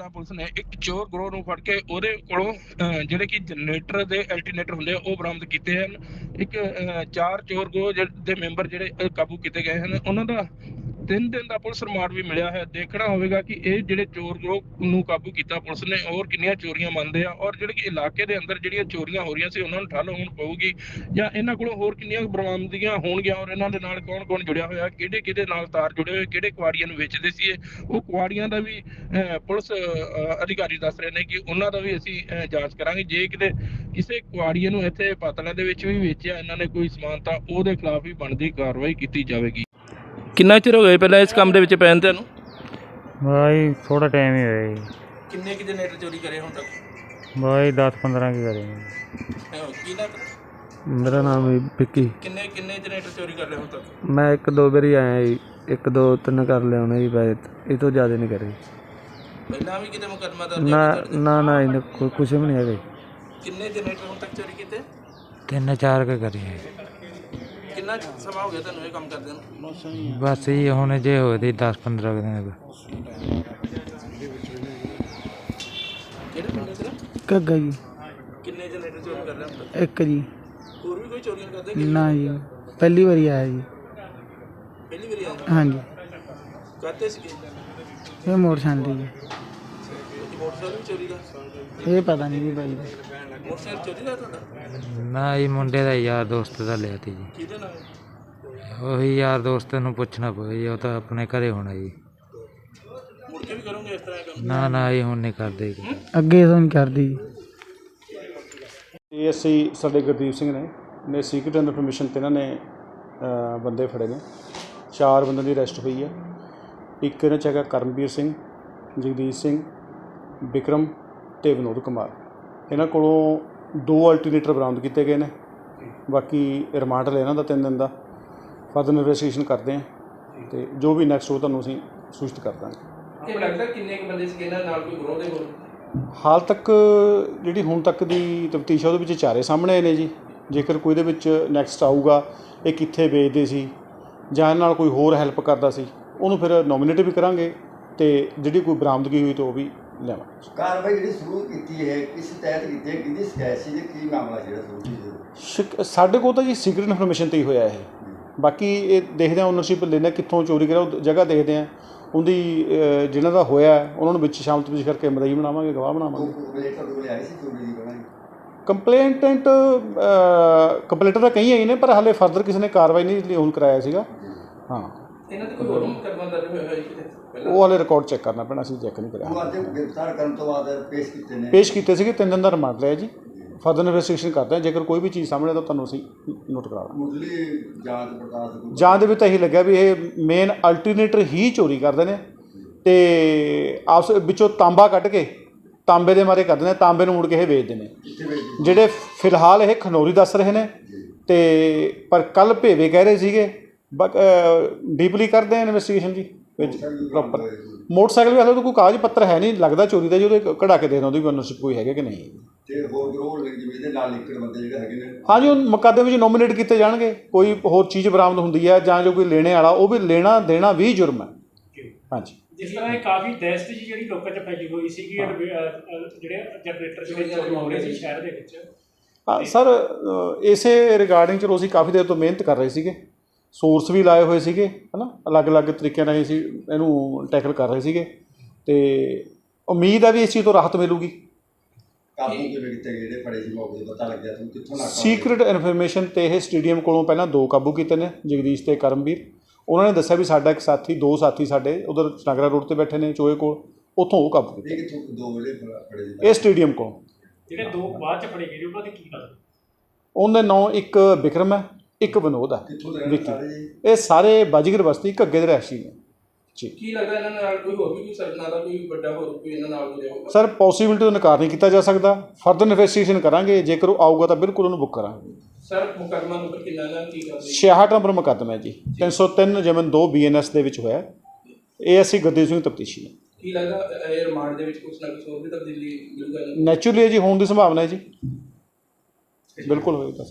ਤਰ੍ਹਾਂ ਪੁਲਿਸ ਨੇ ਇੱਕ ਚੋਰ ਗਰੋਹ ਨੂੰ ਫੜ ਕੇ ਉਹਦੇ ਕੋਲੋਂ ਅਹ, ਜਿਹੜੇ ਕਿ ਜਨਰੇਟਰ ਦੇ ਅਲਟਰਨੇਟਰ ਹੁੰਦੇ ਆ ਉਹ ਬਰਾਮਦ ਕੀਤੇ ਹਨ। ਇੱਕ ਅਹ, ਚਾਰ ਚੋਰ ਗਰੋਹ ਦੇ ਮੈਂਬਰ ਜਿਹੜੇ ਕਾਬੂ ਕੀਤੇ ਗਏ ਹਨ। ਉਹਨਾਂ ਦਾ ਤਿੰਨ ਦਿਨ ਦਾ ਪੁਲਿਸ ਰਿਮਾਂਡ ਵੀ ਮਿਲਿਆ ਹੈ ਦੇਖਣਾ ਹੋਵੇਗਾ ਕਿ ਇਹ ਜਿਹੜੇ ਚੋਰ ਗਰੋਹ ਨੂੰ ਕਾਬੂ ਕੀਤਾ ਪੁਲਿਸ ਨੇ ਹੋਰ ਕਿੰਨੀਆਂ ਚੋਰੀਆਂ ਮੰਨਦੇ ਆ ਔਰ ਜਿਹੜੇ ਕਿ ਇਲਾਕੇ ਦੇ ਅੰਦਰ ਜਿਹੜੀਆਂ ਚੋਰੀਆਂ ਹੋ ਰਹੀਆਂ ਸੀ ਉਹਨਾਂ ਨੂੰ ਠੱਲ ਹੋਣ ਪਊਗੀ ਜਾਂ ਇਹਨਾਂ ਕੋਲੋਂ ਹੋਰ ਕਿੰਨੀਆਂ ਬਰਾਮਦਗੀਆਂ ਹੋਣਗੀਆਂ ਔਰ ਇਹਨਾਂ ਦੇ ਨਾਲ ਕੌਣ ਕੌਣ ਜੁੜਿਆ ਹੋਇਆ ਕਿਹੜੇ ਕਿਹਦੇ ਨਾਲ ਤਾਰ ਜੁੜੇ ਹੋਏ ਕਿਹੜੇ ਕੁਆੜੀਆਂ ਨੂੰ ਵੇਚਦੇ ਸੀ ਉਹ ਕੁਆੜੀਆਂ ਦਾ ਵੀ ਅਹ, ਪੁਲਿਸ ਅਧਿਕਾਰੀ ਦੱਸ ਰਹੇ ਨੇ ਕਿ ਉਹਨਾਂ ਦਾ ਵੀ ਅਸੀਂ ਜਾਂਚ ਕਰਾਂਗੇ। ਜੇ ਕਿਤੇ ਕਿਸੇ ਕੁਆੜੀਆਂ ਨੂੰ ਇੱਥੇ ਪਾਤਲਾਂ ਦੇ ਵਿੱਚ ਵੀ ਵੇਚਿਆ ਇਹਨਾਂ ਨੇ ਕੋਈ ਸਮਾਨ ਤਾਂ ਉਹਦੇ ਖਿਲਾਫ ਵੀ ਬਣਦੀ ਕਾਰਵਾਈ ਕੀਤੀ ਜਾਵੇਗੀ। ਕਿੰਨਾ ਚਿਰ ਹੋ ਗਿਆ ਪਹਿਲਾਂ ਇਸ ਕੰਮ ਦੇ ਵਿੱਚ ਪੈਣ ਤੁਹਾਨੂੰ ਭਾਈ ਥੋੜਾ ਟਾਈਮ ਹੀ ਹੋਇਆ ਜੀ। ਕਿੰਨੇ ਕਿ ਜਨਰੇਟਰ ਚੋਰੀ ਕਰੇ ਹੁਣ ਤੱਕ? ਭਾਈ 10 15 ਕੀ ਕਰੇ। ਕੀ ਨਾ ਮੇਰਾ ਨਾਮ ਹੈ ਵਿੱਕੀ। ਕਿੰਨੇ ਕਿੰਨੇ ਜਨਰੇਟਰ ਚੋਰੀ ਕਰ ਲਏ ਹੁਣ ਤੱਕ? ਮੈਂ ਇੱਕ ਦੋ ਵਾਰੀ ਆਇਆ ਜੀ। ਇੱਕ ਦੋ ਤਿੰਨ ਕਰ ਲਿਆਉਣਾ ਜੀ ਬਾਈ ਇਹ ਤੋਂ ਜ਼ਿਆਦਾ ਨਹੀਂ ਕਰੇ। ਪਹਿਲਾਂ ਵੀ ਕਿਤੇ ਮੁਕੱਦਮਾ ਦਰਜ ਨਾ ਨਾ ਨਾ ਇਹਨੇ ਕੋਈ ਕੁਛ ਵੀ ਨਹੀਂ ਹੈਗਾ। ਜੀ। ਕਿੰਨੇ ਜਨਰੇਟਰ ਹੁਣ ਤੱਕ ਚੋਰੀ ਕੀਤੇ? ਤਿੰਨ ਚਾਰ ਕੇ ਕਰੀ ਕਿੰਨਾ ਸਮਾਂ ਹੋ ਗਿਆ ਤੁਹਾਨੂੰ ਇਹ ਕੰਮ ਕਰਦੇ ਨੂੰ? ਬਸ ਇਹ ਹੁਣ ਜੇ ਹੋਏ ਦੀ 10 15 ਦਿਨ ਦਾ ਕਿਹੜੇ ਪਿੰਡ ਤੇਰਾ? ਘੱਗਾ ਜੀ। ਕਿੰਨੇ ਜਨਰੇਟਰ ਚੋਰੀ ਕਰ ਰਹੇ ਤੱਕ ਇੱਕ ਜੀ। ਹੋਰ ਵੀ ਕੋਈ ਚੋਰੀਆਂ ਕਰਦੇ ਕਿ ਨਾ ਜੀ। ਪਹਿਲੀ ਵਾਰੀ ਆਇਆ ਜੀ। ਪਹਿਲੀ ਵਾਰੀ ਆਏ ਹਾਂਜੀ। ਕਰਦੇ ਸੀ ਇਹ ਮੋਟਰਸਾਈਕਲ ਜੀ। ਮੋਟਰਸਾਈਕਲ ਵੀ ਚੋਰੀ ਦਾ? ਇਹ ਪਤਾ ਨਹੀਂ ਜੀ ਬਾਈ ਦਾ। ਮੋਟਰਸਾਈਕਲ ਚੋਰੀ ਦਾ ਤੁਹਾਡਾ? ਨਾ ਇਹ ਮੁੰਡੇ ਦਾ ਯਾਰ ਦੋਸਤ ਦਾ ਲਿਆ ਤੀ ਜੀ। ਕਿਹਦੇ ਨਾਲ? ਉਹੀ ਯਾਰ ਦੋਸਤ ਨੂੰ ਪੁੱਛਣਾ ਪਊ ਜੀ ਉਹ ਤਾਂ ਆਪਣੇ ਘਰੇ ਹੋਣਾ ਜੀ। ਮੁੜ ਕੇ ਵੀ ਕਰੋਗੇ ਇਸ ਤਰ੍ਹਾਂ ਇਹ ਕੰਮ? ਨਾ ਨਾ ਇਹ ਹੁਣ ਨਹੀਂ ਕਰਦੇ ਜੀ। ਅੱਗੇ ਤੋਂ ਨਹੀਂ ਕਰਦੀ। ਜੀ ਏਐਸਆਈ ਸਾਡੇ ਗੁਰਦੀਪ ਸਿੰਘ ਨੇ ਨੇ ਸੀਕ੍ਰੀਟ ਇਨਫੋਰਮੇਸ਼ਨ ਤੇ ਇਹਨਾਂ ਨੇ ਅ, ਬੰਦੇ ਫੜੇ ਨੇ। ਚਾਰ ਬੰਦਿਆਂ ਦੀ ਅਰੈਸਟ ਹੋਈ ਹੈ ਇੱਕ ਇਹਨਾਂ 'ਚ ਹੈਗਾ ਕਰਮਵੀਰ ਸਿੰਘ ਜਗਦੀਸ਼ ਸਿੰਘ ਵਿਕਰਮ ਤੇ ਵਿਨੋਦ ਕੁਮਾਰ। ਇਹਨਾਂ ਕੋਲੋਂ ਦੋ ਅਲਟਰਨੇਟਰ ਬਰਾਮਦ ਕੀਤੇ ਗਏ ਨੇ। ਬਾਕੀ ਰਿਮਾਂਡ ਲਿਆ ਇਹਨਾਂ ਦਾ ਤਿੰਨ ਦਿਨ ਦਾ। ਫਰਦਰ ਇਨਵੈਸਟੀਗੇਸ਼ਨ ਕਰਦੇ ਹਾਂ ਤੇ ਜੋ ਵੀ ਨੈਕਸਟ ਹੋ ਤੁਹਾਨੂੰ ਅਸੀਂ ਸੂਚਿਤ ਕਰ ਦਾਂਗੇ। ਇਹ ਲੱਗਦਾ ਕਿੰਨੇ ਕੁ ਬੰਦੇ ਸੀ ਇਹਨਾਂ ਨਾਲ ਕੋਈ ਗਰੋਹ ਦੇ ਹੋਰ ਹਾਲ ਤੱਕ ਜਿਹੜੀ ਹੁਣ ਤੱਕ ਦੀ ਤਫਤੀਸ਼ ਉਹਦੇ ਵਿੱਚ ਚਾਰੇ ਸਾਹਮਣੇ ਆਏ ਨੇ ਜੀ। ਜੇਕਰ ਕੋਈ ਦੇ ਵਿੱਚ ਨੈਕਸਟ ਆਊਗਾ ਇਹ ਕਿੱਥੇ ਵੇਚਦੇ ਸੀ ਜਾਂ ਨਾਲ ਕੋਈ ਹੋਰ ਹੈਲਪ ਕਰਦਾ ਸੀ ਉਹਨੂੰ ਫਿਰ ਨੋਮੀਨੇਟ ਵੀ ਕਰਾਂਗੇ ਤੇ ਜਿਹੜੀ ਕੋਈ ਬਰਾਮਦਗੀ ਹੋਈ ਤਾਂ ਉਹ ਵੀ ਲਿਆਵਾਂਗੇ ਕਾਰਵਾਈ ਜਿਹੜੀ ਸ਼ੁਰੂ ਕੀਤੀ ਹੈ ਕਿਸ ਤਹਿਤ ਕੀਤੀ ਹੈ ਕਿਹਦੀ ਸ਼ਿਕਾਇਤ ਸੀ ਤੇ ਕੀ ਮਾਮਲਾ ਜਿਹੜਾ ਸ਼ੁਰੂ ਕੀਤਾ? ਸਾਡੇ ਕੋਲ ਤਾਂ ਜੀ ਸੀਕ੍ਰੀਟ ਇਨਫੋਰਮੇਸ਼ਨ ਤੇ ਹੀ ਹੋਇਆ ਇਹ। ਬਾਕੀ ਇਹ ਦੇਖਦੇ ਹਾਂ ਓਨਰਸ਼ਿਪ ਲੈਣਾ ਕਿੱਥੋਂ ਚੋਰੀ ਕਰਿਆ ਉਹ ਜਗ੍ਹਾ ਦੇਖਦੇ ਹਾਂ। ਉਹਦੀ ਜਿਹਨਾਂ ਦਾ ਹੋਇਆ ਉਹਨਾਂ ਨੂੰ ਵਿੱਚ ਸ਼ਾਮਲ ਤੁਸੀਂ ਕਰਕੇ ਮਦਈ ਬਣਾਵਾਂਗੇ ਗਵਾਹ ਬਣਾਵਾਂਗੇ। ਕੰਪਲੇਂਟੈਂਟ ਕੰਪਲੇਂਟਰ ਤਾਂ ਕਈ ਆਈ ਨੇ ਪਰ ਹਾਲੇ ਫਰਦਰ ਕਿਸੇ ਨੇ ਕਾਰਵਾਈ ਨਹੀਂ ਲਈ ਹੁਣ ਕਰਾਇਆ ਸੀਗਾ। ਹਾਂ। ਇਹਨਾਂ ਤੇ ਕੋਈ ਹੋਰ ਮੁਕੱਦਮਾ ਦਰਜ ਹੋਇਆ ਹੋਇਆ ਜੀ ਕਿਤੇ ਪਹਿਲਾਂ ਉਹ ਹਾਲੇ ਰਿਕਾਰਡ ਚੈੱਕ ਕਰਨਾ ਪੈਣਾ ਸੀ ਚੈੱਕ ਨਹੀਂ ਉਹ ਕਰਿਆ ਅੱਜ ਗ੍ਰਿਫਤਾਰ ਕਰਨ ਤੋਂ ਬਾਅਦ ਪੇਸ਼ ਕੀਤੇ ਨੇ। ਪੇਸ਼ ਕੀਤੇ ਸੀਗੇ ਤਿੰਨ ਦਿਨ ਦਾ ਰਿਮਾਂਡ ਲਿਆ ਜੀ। ਫਰਦਰ ਇਨਵੈਸਟੀਗੇਸ਼ਨ ਕਰਦੇ ਹਾਂ ਜੇਕਰ ਕੋਈ ਵੀ ਚੀਜ਼ ਸਾਹਮਣੇ ਆਏ ਤਾਂ ਤੁਹਾਨੂੰ ਅਸੀਂ ਨੋਟ ਕਰਾ ਦਾਂਗੇ। ਮੁੱਢਲੀ ਜਾਂਚ ਪੜਤਾਲ ਤੋਂ ਜਾਂਚ ਦੇ ਵਿੱਚ ਤਾਂ ਇਹੀ ਲੱਗਿਆ ਵੀ ਇਹ ਮੇਨ ਅਲਟਰਨੇਟਰ ਹੀ ਚੋਰੀ ਕਰਦੇ ਨੇ। ਤੇ ਆਪਸ ਵਿੱਚੋਂ ਤਾਂਬਾ ਕੱਢ ਕੇ ਤਾਂਬੇ ਦੇ ਮਾਰੇ ਕਰਦੇ ਨੇ ਤਾਂਬੇ ਨੂੰ ਮੁੜ ਕੇ ਇਹ ਵੇਚਦੇ ਨੇ। ਜਿਹੜੇ ਫਿਲਹਾਲ ਇਹ ਖਨੌਰੀ ਦੱਸ ਰਹੇ ਨੇ। ਤੇ ਪਰ ਕੱਲ ਭੇਵੇ ਕਹਿ ਰਹੇ ਸੀਗੇ ਡੀਪਲੀ ਕਰਦੇ ਆ ਇਨਵੈਸਟੀਗੇਸ਼ਨ ਜੀ ਵਿੱਚ ਪ੍ਰੋਪਰ ਮੋਟਰਸਾਈਕਲ ਵੀ ਹਾਲੇ ਤਾਂ ਕੋਈ ਕਾਗਜ਼ ਪੱਤਰ ਹੈ ਨਹੀਂ ਲੱਗਦਾ ਚੋਰੀ ਦਾ ਜੀ ਉਹਦੇ ਕਢਾ ਕੇ ਦੇ ਦਿੰਦਾ ਉਹਦੀ ਓਨਰਸ਼ਿਪ ਕੋਈ ਹੈਗੇ ਕਿ ਨਹੀਂ। ਤੇ ਹੋਰ ਗਰੋਹ ਜਿਵੇਂ ਇਹਦੇ ਨਾਲ ਲਿਖਣ ਬੰਦੇ ਜਿਹੜੇ ਹੈਗੇ ਨੇ। ਹਾਂਜੀ ਉਹ ਮੁਕੱਦਮੇ ਵਿੱਚ ਨੋਮੀਨੇਟ ਕੀਤੇ ਜਾਣਗੇ ਕੋਈ ਹੋਰ ਚੀਜ਼ ਬਰਾਮਦ ਹੁੰਦੀ ਹੈ ਜਾਂ ਜੋ ਕੋਈ ਲੈਣੇ ਵਾਲਾ ਉਹ ਵੀ ਲੈਣਾ ਦੇਣਾ ਵੀ ਜੁਰਮ ਹੈ। ਹਾਂਜੀ। ਜਿਸ ਤਰ੍ਹਾਂ ਇਹ ਕਾਫੀ ਦਹਿਸ਼ਤ ਜੀ ਜਿਹੜੀ ਲੋਕਾਂ 'ਚ ਫੈਲੀ ਹੋਈ ਸੀ ਕਿ ਜਿਹੜੇ ਜਨਰੇਟਰ ਜਿਹੜੇ ਚੋਰੀ ਹੋ ਰਹੇ ਸੀ ਸ਼ਹਿਰ ਦੇ ਵਿੱਚ। ਹਾਂ, ਸਰ ਇਸੇ ਰਿਗਾਰਡਿੰਗ ਚਲੋ ਅਸੀਂ ਕਾਫੀ ਦੇਰ ਤੋਂ ਮਿਹਨਤ ਕਰ ਰਹੇ ਸੀਗੇ। ਸੋਰਸ ਵੀ ਲਾਏ ਹੋਏ ਸੀਗੇ ਹਨਾ? ਅਲੱਗ-ਅਲੱਗ ਤਰੀਕਿਆਂ ਨਾਲ ਅਸੀਂ ਇਹਨੂੰ ਟੈਕਲ ਕਰ ਰਹੇ ਸੀਗੇ। ਤੇ ਉਮੀਦ ਹੈ ਵੀ ਇਸ ਚੀਜ਼ ਤੋਂ ਰਾਹਤ ਮਿਲੂਗੀ। ਕਾਬੂ ਕਿਵੇਂ ਕੀਤੇ ਗਏ ਜਿਹੜੇ ਫੜੇ ਸੀ ਮੌਕੇ ਤੇ ਪਤਾ ਲੱਗਿਆ ਤੁਹਾਨੂੰ ਕਿੱਥੋਂ ਨਾਕਾ ਸੀਕ੍ਰੀਟ ਇਨਫੋਰਮੇਸ਼ਨ ਤੇ ਇਹ ਸਟੇਡੀਅਮ ਕੋਲੋਂ ਪਹਿਲਾਂ ਦੋ ਕਾਬੂ ਕੀਤੇ ਨੇ ਜਗਦੀਸ਼ ਤੇ ਕਰਮਵੀਰ। ਉਹਨਾਂ ਨੇ ਦੱਸਿਆ ਵੀ ਸਾਡਾ ਇੱਕ ਸਾਥੀ ਦੋ ਸਾਥੀ ਸਾਡੇ ਉਧਰ ਨਗਰਾ ਰੋਡ ਤੇ ਬੈਠੇ ਨੇ ਚੋਏ ਕੋਲ ਉੱਥੋਂ ਉਹ ਕਾਬੂ ਕੀਤੇ। ਇਹ ਕਿੱਥੋਂ ਦੋ ਵੇਲੇ ਫੜੇ ਸੀ? ਇਹ ਸਟੇਡੀਅਮ ਕੋਲੋਂ। ਜਿਹੜੇ ਦੋ ਬਾਅਦ 'ਚ ਫੜੇ ਗਏ ਉਹਨਾਂ ਦੇ ਕੀ ਲੱਗਦਾ ਉਹਦੇ ਨਾਂ ਇੱਕ ਵਿਕਰਮ ਹੈ ਇੱਕ ਵਿਨੋਦ ਦੇ ਵਿੱਕੀ। ਸਾਰੇ ਜੀ? ਇਹ ਸਾਰੇ ਬਾਜੀਗਰ ਬਸਤੀ ਘੱਗੇ ਦੇ ਰਹਿਸ਼ੀ ਨੇ। ਜੀ। ਕੀ ਲੱਗਦਾ ਇਹਨਾਂ ਨਾਲ ਕੋਈ ਹੋਰ ਵੀ ਕੋਈ ਸਰਜਨਾ ਦਾ ਕੋਈ ਵੱਡਾ ਹੋਰ ਕੋਈ ਇਹਨਾਂ ਨਾਲ ਜੁੜਿਆ ਹੋਊਗਾ? ਸਰ ਪੋਸੀਬਿਲਿਟੀ ਤੋਂ ਇਨਕਾਰ ਨਹੀਂ ਕੀਤਾ ਜਾ ਸਕਦਾ। ਫਰਦਰ ਇਨਵੈਸਟੀਗੇਸ਼ਨ ਕਰਾਂਗੇ। ਜੇਕਰ ਉਹ ਆਊਗਾ ਤਾਂ ਬਿਲਕੁਲ ਉਹਨੂੰ ਬੁੱਕ ਕਰਾਂਗੇ। ਸਰ ਮੁਕੱਦਮਾ ਨੰਬਰ ਕਿੰਨਾ ਇਹਨਾਂ ਕੀ ਕਰਦੇ 66 ਨੰਬਰ ਮੁਕੱਦਮਾ ਹੈ ਜੀ। 303 ਜਮਨ 2 ਬੀਐਨਐਸ ਦੇ ਵਿੱਚ ਹੋਇਆ ਇਹ ਅਸੀਂ ਗੱਦੀ ਸਿੰਘ ਤਫਤੀਸ਼ੀ ਹੈ। ਕੀ ਲੱਗਦਾ ਇਹ ਰਿਮਾਂਡ ਦੇ ਵਿੱਚ ਕੁਛ ਨਾ ਕੁਛ ਹੋਰ ਵੀ ਤਬਦੀਲੀ ਮਿਲੂਗਾ? ਨੈਚੁਰਲੀ ਜੀ ਹੋਣ ਦੀ ਸੰਭਾਵਨਾ ਹੈ ਜੀ। ਬਿਲਕੁਲ ਹੋਏਗਾ।